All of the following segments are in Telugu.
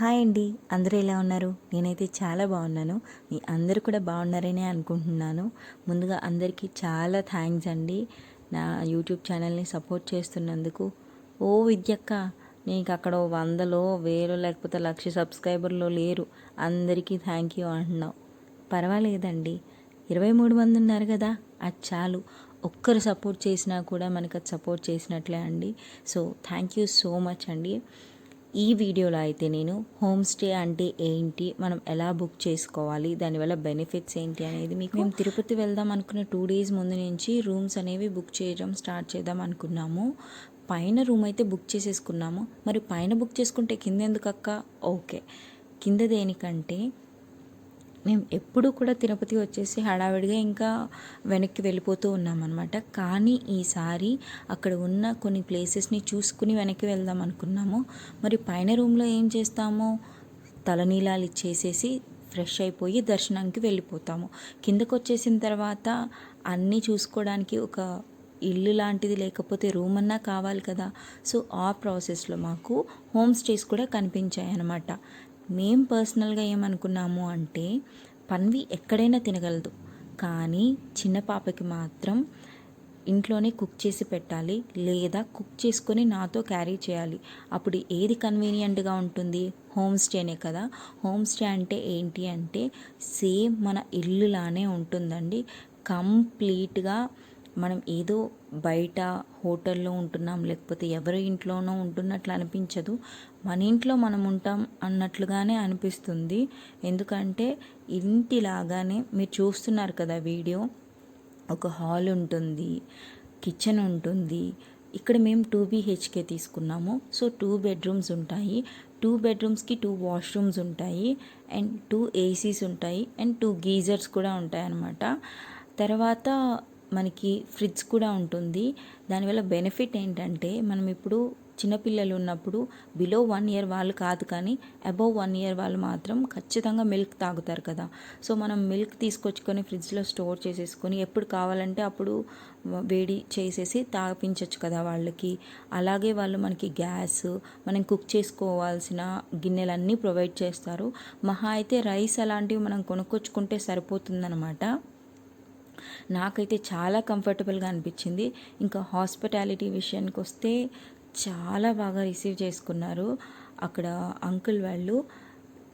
హాయ్ అండి. అందరూ ఎలా ఉన్నారు? నేనైతే చాలా బాగున్నాను. మీ అందరూ కూడా బాగున్నారనే అనుకుంటున్నాను. ముందుగా అందరికీ చాలా థ్యాంక్స్ అండి. నా యూట్యూబ్ ఛానల్ని సపోర్ట్ చేస్తున్నందుకు. ఓ విద్యక్క నీకు అక్కడ వందలో వేలు లేకపోతే లక్ష సబ్స్క్రైబర్లో లేరు. అందరికీ థ్యాంక్ యూ అంటున్నావు. పర్వాలేదండి. ఇరవై మూడు మంది ఉన్నారు కదా అది చాలు. ఒక్కరు సపోర్ట్ చేసినా కూడా మనకు అది సపోర్ట్ చేసినట్లే అండి. So thank you so much అండి. ఈ వీడియోలో అయితే నేను హోమ్ స్టే అంటే ఏంటి మనం ఎలా బుక్ చేసుకోవాలి దానివల్ల బెనిఫిట్స్ ఏంటి అనేది మీకు మేము తిరుపతి వెళ్దాం అనుకున్న టూ డేస్ ముందు నుంచి రూమ్స్ అనేవి బుక్ చేయడం స్టార్ట్ చేద్దాం అనుకున్నాము. పైన రూమ్ అయితే బుక్ చేసేసుకున్నాము. మరి పైన బుక్ చేసుకుంటే కింద ఎందుకు అక్క ఓకే. కింద దేనికంటే మేము ఎప్పుడూ కూడా తిరుపతి వచ్చేసి హడావిడిగా ఇంకా వెనక్కి వెళ్ళిపోతూ ఉన్నామన్నమాట. కానీ ఈసారి అక్కడ ఉన్న కొన్ని ప్లేసెస్ని చూసుకుని వెనక్కి వెళ్దాం అనుకున్నాము. మరి పైన రూమ్లో ఏం చేస్తామో తలనీలాలు ఇచ్చేసేసి ఫ్రెష్ అయిపోయి దర్శనానికి వెళ్ళిపోతాము. కిందకు వచ్చేసిన తర్వాత అన్నీ చూసుకోవడానికి ఒక ఇల్లు లాంటిది లేకపోతే రూమ్ అన్నా కావాలి కదా. సో ఆ ప్రాసెస్లో మాకు హోమ్ స్టేస్ కూడా కనిపించాయి అన్నమాట మేం పర్సనల్గా ఏమనుకున్నాము అంటే పన్వి ఎక్కడైనా తినగలదు. కానీ చిన్న పాపకి మాత్రం ఇంట్లోనే కుక్ చేసి పెట్టాలి లేదా కుక్ చేసుకొని నాతో క్యారీ చేయాలి. అప్పుడు ఏది కన్వీనియంట్గా ఉంటుంది? హోమ్ స్టేనే కదా. హోమ్ స్టే అంటే ఏంటి అంటే సేమ్ మన ఇల్లులానే ఉంటుందండి. కంప్లీట్గా మనం ఏదో బయట హోటల్లో ఉంటున్నాం లేకపోతే ఎవరి ఇంట్లోనో ఉంటున్నట్లు అనిపించదు. మన ఇంట్లో మనం ఉంటాం అన్నట్లుగానే అనిపిస్తుంది. ఎందుకంటే ఇంటిలాగానే మీరు చూస్తున్నారు కదా వీడియో. ఒక హాల్ ఉంటుంది కిచెన్ ఉంటుంది. ఇక్కడ మేము టూ బీహెచ్కే తీసుకున్నాము. సో టూ బెడ్రూమ్స్ ఉంటాయి. టూ బెడ్రూమ్స్కి టూ వాష్రూమ్స్ ఉంటాయి. అండ్ టూ ఏసీస్ ఉంటాయి. అండ్ టూ గీజర్స్ కూడా ఉంటాయి అన్నమాట తర్వాత మనకి ఫ్రిడ్జ్ కూడా ఉంటుంది. దానివల్ల బెనిఫిట్ ఏంటంటే మనం ఇప్పుడు చిన్నపిల్లలు ఉన్నప్పుడు బిలో వన్ ఇయర్ వాళ్ళు కాదు కానీ అబోవ్ వన్ ఇయర్ వాళ్ళు మాత్రం ఖచ్చితంగా మిల్క్ తాగుతారు కదా. సో మనం మిల్క్ తీసుకొచ్చుకొని ఫ్రిడ్జ్లో స్టోర్ చేసేసుకొని ఎప్పుడు కావాలంటే అప్పుడు వేడి చేసేసి తాపించవచ్చు కదా వాళ్ళకి. అలాగే వాళ్ళు మనకి గ్యాస్ మనం కుక్ చేసుకోవాల్సిన గిన్నెలన్నీ ప్రొవైడ్ చేస్తారు. మహా అయితే రైస్ అలాంటివి మనం కొనుక్కొచ్చుకుంటే సరిపోతుందన్నమాట. నాకైతే చాలా కంఫర్టబుల్గా అనిపించింది. ఇంకా హాస్పిటాలిటీ విషయానికి వస్తే చాలా బాగా రిసీవ్ చేసుకున్నారు. అక్కడ అంకుల్ వాళ్ళు.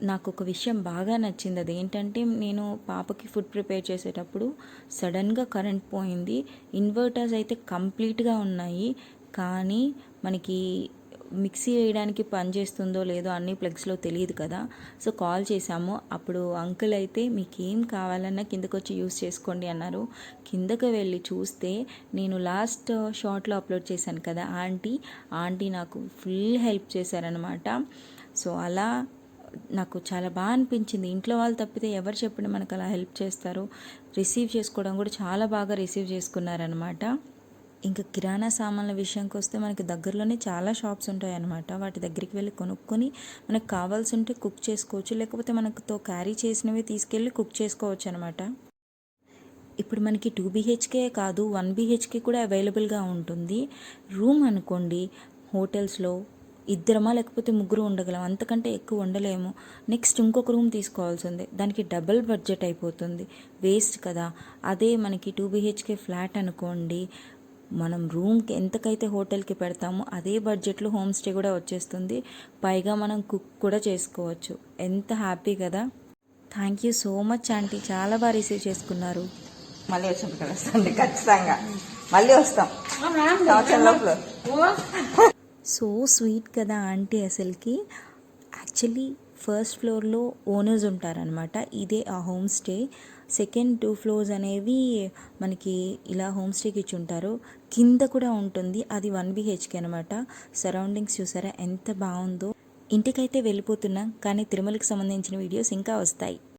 నాకు ఒక విషయం బాగా నచ్చింది. అది ఏంటంటే నేను పాపకి ఫుడ్ ప్రిపేర్ చేసేటప్పుడు సడన్గా కరెంట్ పోయింది. ఇన్వర్టర్స్ అయితే కంప్లీట్గా ఉన్నాయి. కానీ మనకి మిక్సీ వేయడానికి పని చేస్తుందో లేదో అన్ని ప్లగ్స్లో తెలియదు కదా. సో కాల్ చేశాము. అప్పుడు అంకుల్ అయితే మీకు ఏం కావాలన్నా కిందకు వచ్చి యూస్ చేసుకోండి అన్నారు. కిందకు వెళ్ళి చూస్తే నేను లాస్ట్ షార్ట్లో అప్లోడ్ చేశాను కదా ఆంటీ. ఆంటీ నాకు ఫుల్ హెల్ప్ చేశారనమాట సో అలా నాకు చాలా బాగా అనిపించింది. ఇంట్లో వాళ్ళు తప్పితే ఎవరు చెప్పిన మనకు అలా హెల్ప్ చేస్తారు. రిసీవ్ చేసుకోవడం కూడా చాలా బాగా రిసీవ్ చేసుకున్నారనమాట ఇంకా కిరాణా సామాన్ల విషయంకి వస్తే మనకి దగ్గరలోనే చాలా షాప్స్ ఉంటాయి అన్నమాట వాటి దగ్గరికి వెళ్ళి కొనుక్కొని మనకు కావాల్సి ఉంటే కుక్ చేసుకోవచ్చు. లేకపోతే మనకుతో క్యారీ చేసినవి తీసుకెళ్ళి కుక్ చేసుకోవచ్చు అనమాట ఇప్పుడు మనకి టూ బీహెచ్కే కాదు వన్ బీహెచ్కే కూడా అవైలబుల్గా ఉంటుంది. రూమ్ అనుకోండి హోటల్స్లో ఇద్దరమా లేకపోతే ముగ్గురు ఉండగలం అంతకంటే ఎక్కువ ఉండలేము. నెక్స్ట్ ఇంకొక రూమ్ తీసుకోవాల్సి ఉంది. దానికి డబుల్ బడ్జెట్ అయిపోతుంది. వేస్ట్ కదా. అదే మనకి టూ బీహెచ్కే ఫ్లాట్ అనుకోండి మనం రూమ్కి ఎంతకైతే హోటల్కి పెడతామో అదే బడ్జెట్లో హోమ్ స్టే కూడా వచ్చేస్తుంది. పైగా మనం కుక్ కూడా చేసుకోవచ్చు. ఎంత హ్యాపీ కదా. Thank you so much aunty. చాలా బాగా రిసీవ్ చేసుకున్నారు. మళ్ళీ వచ్చినప్పుడు కలుస్తాండి ఖచ్చితంగా. మళ్ళీ వస్తాం. సో స్వీట్ కదా ఆంటీ అసలుకి. యాక్చువల్లీ ఫస్ట్ ఫ్లోర్లో ఓనర్స్ ఉంటారనమాట ఇదే ఆ home stay. Second two floors అనేవి మనకి ఇలా హోమ్ స్టేకి ఇచ్చి ఉంటారు. కింద కూడా ఉంటుంది. అది వన్ బిహెచ్కే అనమాట సరౌండింగ్స్ చూసారా? ఎంత బాగుందో. ఇంటికైతే వెళ్ళిపోతున్నాం కానీ తిరుమలకి సంబంధించిన వీడియోస్ ఇంకా వస్తాయి.